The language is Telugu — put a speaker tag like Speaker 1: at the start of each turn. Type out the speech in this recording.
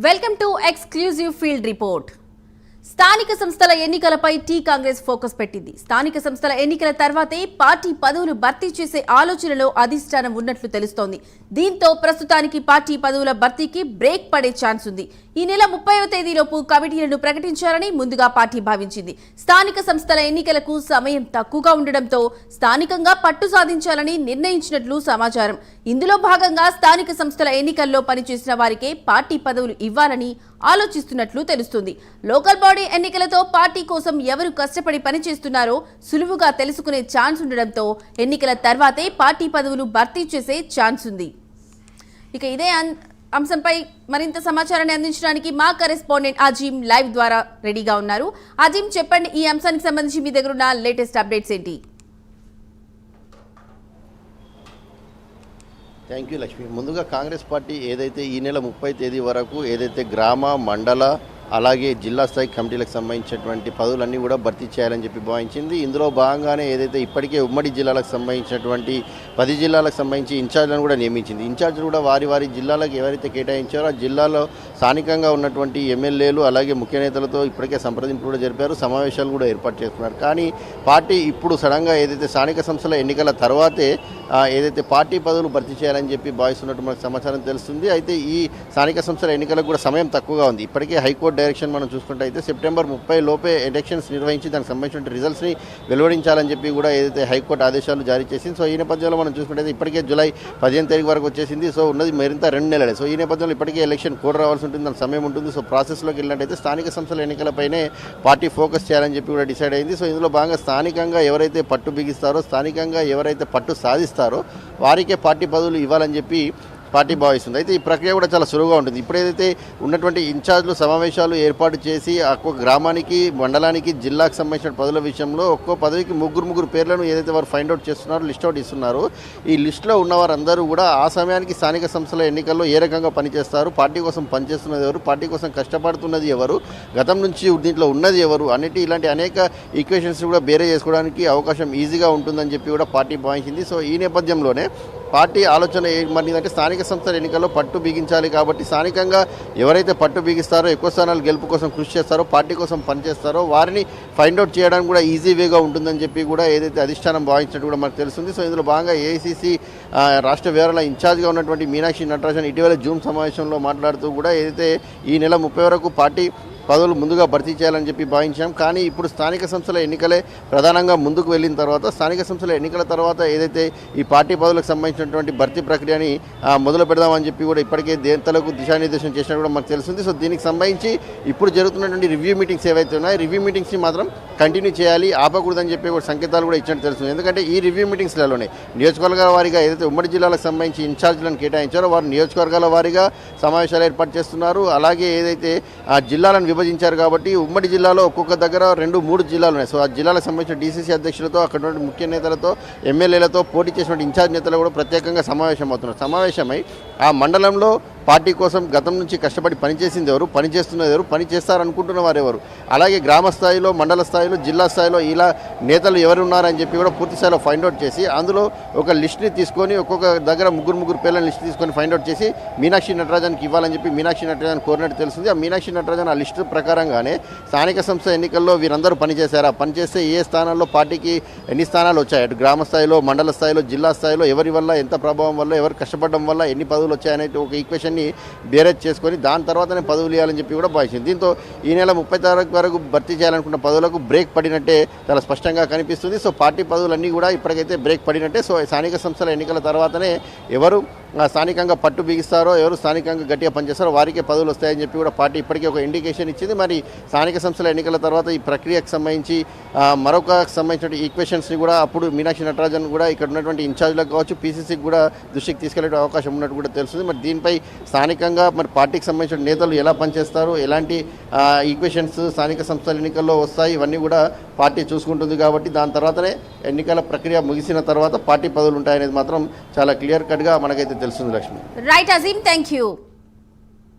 Speaker 1: Welcome to exclusive field report. స్థానిక సంస్థల ఎన్నికలపై టీ కాంగ్రెస్ ఫోకస్ పెట్టింది. స్థానిక సంస్థల ఎన్నికల తర్వాతే పార్టీ పదవులు భర్తీ చేసే ఆలోచనలో అధిష్టానం ఉన్నట్లు తెలుస్తోంది. దీంతో ప్రస్తుతానికి పార్టీ పదవుల భర్తీకి బ్రేక్ పడే ఛాన్స్ ఉంది ఈ నెల ముప్పైవ తేదీలోపు కమిటీలను ప్రకటించాలని ముందుగా పార్టీ భావించింది. స్థానిక సంస్థల ఎన్నికలకు సమయం తక్కువగా ఉండడంతో స్థానికంగా పట్టు సాధించాలని నిర్ణయించినట్లు సమాచారం. ఇందులో భాగంగా స్థానిక సంస్థల ఎన్నికల్లో పనిచేసిన వారికే పార్టీ పదవులు ఇవ్వాలని ఆలోచిస్తున్నట్లు తెలుస్తుంది. లోకల్ బాడీ ఎన్నికలతో పార్టీ కోసం ఎవరు కష్టపడి పనిచేస్తున్నారో సులువుగా తెలుసుకునే ఛాన్స్ ఉండడంతో ఎన్నికల తర్వాతే పార్టీ పదవులు భర్తీ చేసే ఛాన్స్ ఉంది. ఇక ఇదే అంశంపై మరింత సమాచారాన్ని అందించడానికి మా కరెస్పాండెంట్ అజీమ్ లైవ్ ద్వారా రెడీగా ఉన్నారు. అజీమ్ చెప్పండి ఈ అంశానికి సంబంధించి మీ దగ్గర ఉన్న లేటెస్ట్ అప్డేట్స్ ఏంటి?
Speaker 2: Thank you Lakshmi. ముందుగా కాంగ్రెస్ పార్టీ ఏదైతే ఈ నెల ముప్పై తేదీ వరకు ఏదైతే గ్రామ మండల అలాగే జిల్లా స్థాయి కమిటీలకు సంబంధించినటువంటి పదవులన్నీ కూడా భర్తీ చేయాలని చెప్పి భావించింది. ఇందులో భాగంగానే ఏదైతే ఇప్పటికే ఉమ్మడి జిల్లాలకు సంబంధించినటువంటి పది జిల్లాలకు సంబంధించి ఇన్ఛార్జ్లను కూడా నియమించింది. ఇన్ఛార్జ్లు కూడా వారి వారి జిల్లాలకు ఎవరైతే కేటాయించారో ఆ జిల్లాలో స్థానికంగా ఉన్నటువంటి ఎమ్మెల్యేలు అలాగే ముఖ్య నేతలతో ఇప్పటికే సంప్రదింపులు కూడా జరిపారు. సమావేశాలు కూడా ఏర్పాటు చేస్తున్నారు కానీ పార్టీ ఇప్పుడు సడన్గా ఏదైతే స్థానిక సంస్థల ఎన్నికల తర్వాతే ఏదైతే పార్టీ పదవులు భర్తీ చేయాలని చెప్పి భావిస్తున్నట్టు మనకు సమాచారం తెలుస్తుంది. అయితే ఈ స్థానిక సంస్థల ఎన్నికలకు కూడా సమయం తక్కువగా ఉంది. ఇప్పటికే హైకోర్టు డైరెక్షన్ మనం చూసుకుంటే అయితే సెప్టెంబర్ ముప్పై లోపే ఎలక్షన్స్ నిర్వహించి దానికి సంబంధించిన రిజల్ట్స్ని వెలువడించాలని చెప్పి కూడా ఏదైతే హైకోర్టు ఆదేశాలు జారీ చేసింది. సో ఈ నేపథ్యంలో మనం చూసుకుంటే ఇప్పటికే జూలై పదిహేను తారీఖు వరకు వచ్చేసింది. సో ఉన్నది మరింత రెండు నెలలే. సో ఈ నేపథ్యంలో ఇప్పటికే ఎలక్షన్ కోడ్ రావాల్సి ఉంటుంది. దాని సమయం ఉంటుంది. సో ప్రాసెస్లోకి వెళ్ళినట్టయితే స్థానిక సంస్థల ఎన్నికలపైనే పార్టీ ఫోకస్ చేయాలని చెప్పి కూడా డిసైడ్ అయింది. సో ఇందులో భాగంగా స్థానికంగా ఎవరైతే పట్టు బిగిస్తారో స్థానికంగా ఎవరైతే పట్టు సాధిస్తారో వారికే పార్టీ పదవులు ఇవ్వాలని చెప్పి పార్టీ భావిస్తుంది. అయితే ఈ ప్రక్రియ కూడా చాలా సులువుగా ఉంటుంది. ఇప్పుడు ఏదైతే ఉన్నటువంటి ఇన్ఛార్జ్లు సమావేశాలు ఏర్పాటు చేసి ఒక్కో గ్రామానికి మండలానికి జిల్లాకు సంబంధించిన పదవుల విషయంలో ఒక్కో పదవికి ముగ్గురు ముగ్గురు పేర్లను ఏదైతే వారు ఫైండ్ అవుట్ చేస్తున్నారో లిస్ట్ అవుట్ ఇస్తున్నారో. ఈ లిస్టులో ఉన్న వారందరూ కూడా ఆ సమయానికి స్థానిక సంస్థల ఎన్నికల్లో ఏ రకంగా పనిచేస్తారు పార్టీ కోసం పనిచేస్తున్నది ఎవరు పార్టీ కోసం కష్టపడుతున్నది ఎవరు గతం నుంచి దీంట్లో ఉన్నది ఎవరు అన్నిటి ఇలాంటి అనేక ఈక్వేషన్స్ కూడా బేరే చేసుకోవడానికి అవకాశం ఈజీగా ఉంటుందని చెప్పి కూడా పార్టీ భావించింది. సో ఈ నేపథ్యంలోనే పార్టీ ఆలోచన ఏమంటే స్థానిక సంస్థల ఎన్నికల్లో పట్టు బిగించాలి కాబట్టి స్థానికంగా ఎవరైతే పట్టు బిగిస్తారో ఎక్కువ స్థానాలు గెలుపు కోసం కృషి చేస్తారో పార్టీ కోసం పనిచేస్తారో వారిని ఫైండ్ అవుట్ చేయడానికి కూడా ఈజీ వేగా ఉంటుందని చెప్పి కూడా ఏదైతే అధిష్టానం భావించినట్టు కూడా మనకు తెలుస్తుంది. సో ఇందులో భాగంగా ఏఐసీసీ రాష్ట్ర వివరాల ఇన్ఛార్జ్గా ఉన్నటువంటి మీనాక్షి నటరాజన్ ఇటీవల జూమ్ సమావేశంలో మాట్లాడుతూ కూడా ఏదైతే ఈ నెల ముప్పై వరకు పార్టీ పదవులు ముందుగా భర్తీ చేయాలని చెప్పి భావించాం. కానీ ఇప్పుడు స్థానిక సంస్థల ఎన్నికలే ప్రధానంగా ముందుకు వెళ్ళిన తర్వాత స్థానిక సంస్థల ఎన్నికల తర్వాత ఏదైతే ఈ పార్టీ పదవులకు సంబంధించినటువంటి భర్తీ ప్రక్రియని మొదలు పెడదామని చెప్పి కూడా ఇప్పటికే దేంతలకు దిశానిర్దేశం చేసినట్టు కూడా మనకు తెలుస్తుంది. సో దీనికి సంబంధించి ఇప్పుడు జరుగుతున్నటువంటి రివ్యూ మీటింగ్స్ ఏవైతే ఉన్నాయో రివ్యూ మీటింగ్స్ని మాత్రం కంటిన్యూ చేయాలి ఆపకూడదని చెప్పి కూడా సంకేతాలు కూడా ఇచ్చినట్టు తెలుస్తుంది. ఎందుకంటే ఈ రివ్యూ మీటింగ్స్లలోనే నియోజకవర్గాల వారీగా ఏదైతే ఉమ్మడి జిల్లాలకు సంబంధించి ఇన్ఛార్జీలను కేటాయించారో వారు నియోజకవర్గాల వారీగా సమావేశాలు ఏర్పాటు చేస్తున్నారు. అలాగే ఏదైతే ఆ జిల్లాలను విభజించారు కాబట్టి ఉమ్మడి జిల్లాలో ఒక్కొక్క దగ్గర రెండు మూడు జిల్లాలు ఉన్నాయి. సో ఆ జిల్లాలకు సంబంధించిన డీసీసీ అధ్యక్షులతో అక్కడ ముఖ్య నేతలతో ఎమ్మెల్యేలతో పోటీ చేసినటువంటి ఇన్ఛార్జ్ నేతలు కూడా ప్రత్యేకంగా సమావేశం అవుతున్నారు. సమావేశమై ఆ మండలంలో పార్టీ కోసం గతం నుంచి కష్టపడి పనిచేసింది ఎవరు? పనిచేస్తున్నది ఎవరు? పని చేస్తారనుకుంటున్న వారు ఎవరు? అలాగే గ్రామ స్థాయిలో మండల స్థాయిలో జిల్లా స్థాయిలో ఇలా నేతలు ఎవరు ఉన్నారని చెప్పి కూడా పూర్తి స్థాయిలో ఫైండ్ అవుట్ చేసి అందులో ఒక లిస్ట్ని తీసుకొని ఒక్కొక్క దగ్గర ముగ్గురు ముగ్గురు పేర్లను లిస్ట్ తీసుకొని ఫైండ్అవుట్ చేసి మీనాక్షి నటరాజన్కి ఇవ్వాలని చెప్పి మీనాక్షి నటరాజన్ కోరినట్టు తెలుస్తుంది. ఆ మీనాక్షి నటరాజన్ ఆ లిస్టు ప్రకారంగానే స్థానిక సంస్థ ఎన్నికల్లో వీరందరూ పనిచేశారా. పనిచేస్తే ఏ స్థానాల్లో పార్టీకి ఎన్ని స్థానాలు వచ్చాయి? అటు గ్రామ స్థాయిలో మండల స్థాయిలో జిల్లా స్థాయిలో ఎవరి వల్ల ఎంత ప్రభావం వల్ల ఎవరు కష్టపడడం వల్ల ఎన్ని పదవులు వచ్చాయనే ఒక ఈక్వేషన్ని బేరేజ్ చేసుకొని దాని తర్వాతనే పదవులు ఇవ్వాలని చెప్పి కూడా భావించింది. దీంతో ఈ నెల ముప్పై తారీఖు వరకు భర్తీ చేయాలనుకున్న పదవులకు బ్రేక్ పడినట్టే చాలా స్పష్టంగా కనిపిస్తుంది. సో పార్టీ పదవులన్నీ కూడా ఇప్పటికైతే బ్రేక్ పడినట్టే. సో స్థానిక సంస్థల ఎన్నికల తర్వాతనే ఎవరు స్థానికంగా పట్టు బిగిస్తారో ఎవరు స్థానికంగా గట్టిగా పనిచేస్తారో వారికే పదవులు వస్తాయని చెప్పి కూడా పార్టీ ఇప్పటికే ఒక ఇండికేషన్ ఇచ్చింది. మరి స్థానిక సంస్థల ఎన్నికల తర్వాత ఈ ప్రక్రియకు సంబంధించి మరొక సంబంధించిన ఈక్వేషన్స్ని కూడా అప్పుడు మీనాక్షి నటరాజన్ కూడా ఇక్కడ ఉన్నటువంటి ఇన్ఛార్జ్లకు కావచ్చు పీసీసీకి కూడా దృష్టికి తీసుకెళ్ళే అవకాశం ఉన్నట్టు కూడా తెలుస్తుంది. మరి దీనిపై స్థానికంగా మరి పార్టీకి సంబంధించిన నేతలు ఎలా పనిచేస్తారు ఎలాంటి ఈక్వేషన్స్ స్థానిక సంస్థల ఎన్నికల్లో వస్తాయి ఇవన్నీ కూడా పార్టీ చూసుకుంటుంది కాబట్టి దాని తర్వాతనే ఎన్నికల ప్రక్రియ ముగిసిన తర్వాత పార్టీ పదవులు ఉంటాయనేది మాత్రం చాలా క్లియర్ కట్గా మనకైతే తెలుస్తుంది Lakshmi.
Speaker 1: Right Azeem thank you